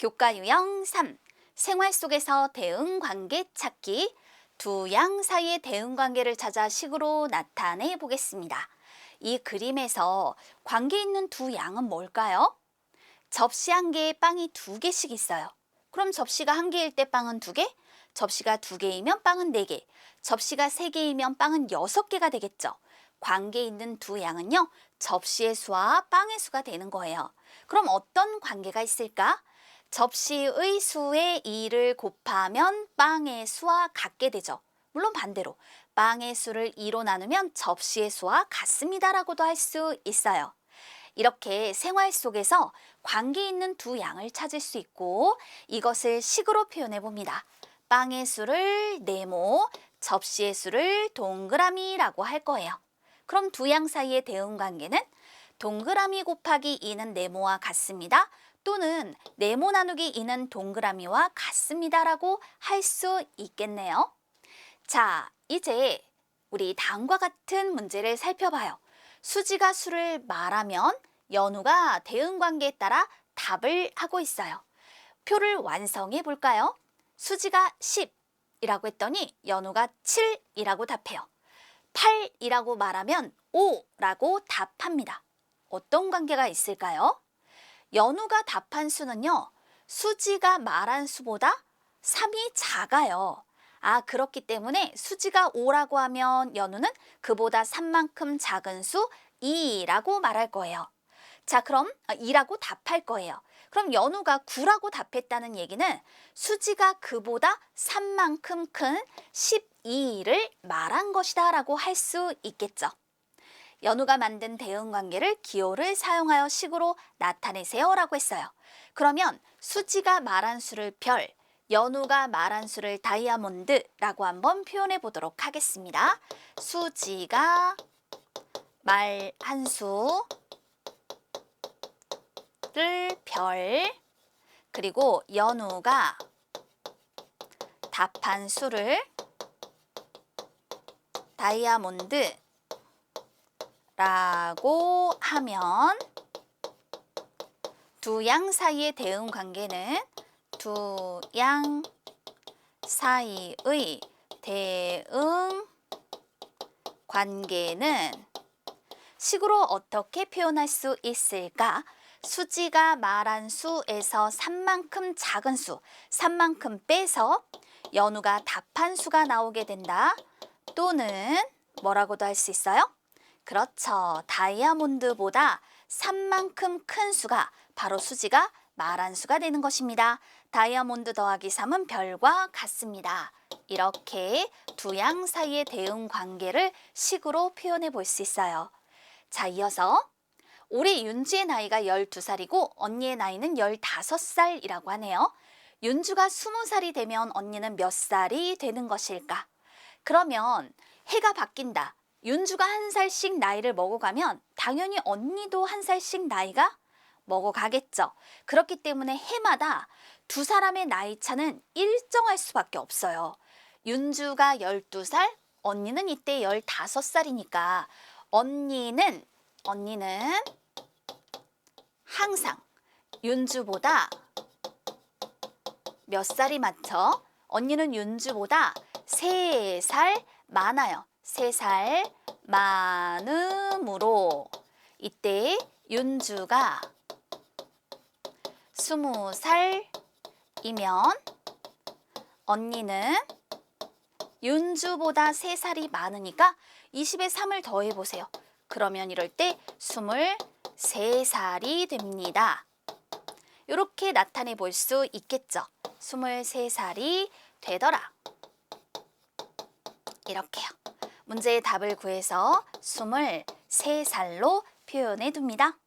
교과 유형 3. 생활 속에서 대응 관계 찾기. 두 양 사이의 대응 관계를 찾아 식으로 나타내 보겠습니다. 이 그림에서 관계 있는 두 양은 뭘까요? 접시 한 개에 빵이 두 개씩 있어요. 그럼 접시가 한 개일 때 빵은 두 개? 접시가 두 개이면 빵은 네 개. 접시가 세 개이면 빵은 여섯 개가 되겠죠. 관계 있는 두 양은요, 접시의 수와 빵의 수가 되는 거예요. 그럼 어떤 관계가 있을까? 접시의 수의 2를 곱하면 빵의 수와 같게 되죠. 물론 반대로 빵의 수를 2로 나누면 접시의 수와 같습니다라고도 할 수 있어요. 이렇게 생활 속에서 관계 있는 두 양을 찾을 수 있고 이것을 식으로 표현해 봅니다. 빵의 수를 네모, 접시의 수를 동그라미라고 할 거예요. 그럼 두 양 사이의 대응 관계는 동그라미 곱하기 2는 네모와 같습니다. 또는 네모 나누기 2는 동그라미와 같습니다라고 할 수 있겠네요. 자, 이제 우리 다음과 같은 문제를 살펴봐요. 수지가 수를 말하면 연우가 대응 관계에 따라 답을 하고 있어요. 표를 완성해 볼까요? 수지가 10이라고 했더니 연우가 7이라고 답해요. 8이라고 말하면 5라고 답합니다. 어떤 관계가 있을까요? 연우가 답한 수는요, 수지가 말한 수보다 3이 작아요. 아, 그렇기 때문에 수지가 5라고 하면 연우는 그보다 3만큼 작은 수 2라고 말할 거예요. 자, 그럼 2라고 답할 거예요. 그럼 연우가 9라고 답했다는 얘기는 수지가 그보다 3만큼 큰 12를 말한 것이다 라고 할 수 있겠죠. 연우가 만든 대응 관계를 기호를 사용하여 식으로 나타내세요 라고 했어요. 그러면 수지가 말한 수를 별, 연우가 말한 수를 다이아몬드라고 한번 표현해 보도록 하겠습니다. 수지가 말한 수를 별, 그리고 연우가 답한 수를 다이아몬드 라고 하면 두 양 사이의 대응 관계는 두 양 사이의 대응 관계는 식으로 어떻게 표현할 수 있을까? 수지가 말한 수에서 3만큼 작은 수, 3만큼 빼서 연우가 답한 수가 나오게 된다. 또는 뭐라고도 할 수 있어요? 그렇죠. 다이아몬드보다 3만큼 큰 수가 바로 수지가 말한 수가 되는 것입니다. 다이아몬드 더하기 3은 별과 같습니다. 이렇게 두 양 사이의 대응 관계를 식으로 표현해 볼 수 있어요. 자, 이어서 올해 윤주의 나이가 12살이고 언니의 나이는 15살이라고 하네요. 윤주가 20살이 되면 언니는 몇 살이 되는 것일까? 그러면 해가 바뀐다. 윤주가 한 살씩 나이를 먹어가면 당연히 언니도 한 살씩 나이가 먹어가겠죠. 그렇기 때문에 해마다 두 사람의 나이 차는 일정할 수밖에 없어요. 윤주가 12살, 언니는 이때 15살이니까 언니는 언니는 항상 윤주보다 몇 살이 많죠? 언니는 윤주보다 3살 많아요. 3살 많음으로 이때 윤주가 20살이면 언니는 윤주보다 3살이 많으니까 20에 3을 더해보세요. 그러면 이럴 때 23살이 됩니다. 이렇게 나타내 볼 수 있겠죠. 23살이 되더라. 이렇게요. 문제의 답을 구해서 23살로 표현해 둡니다.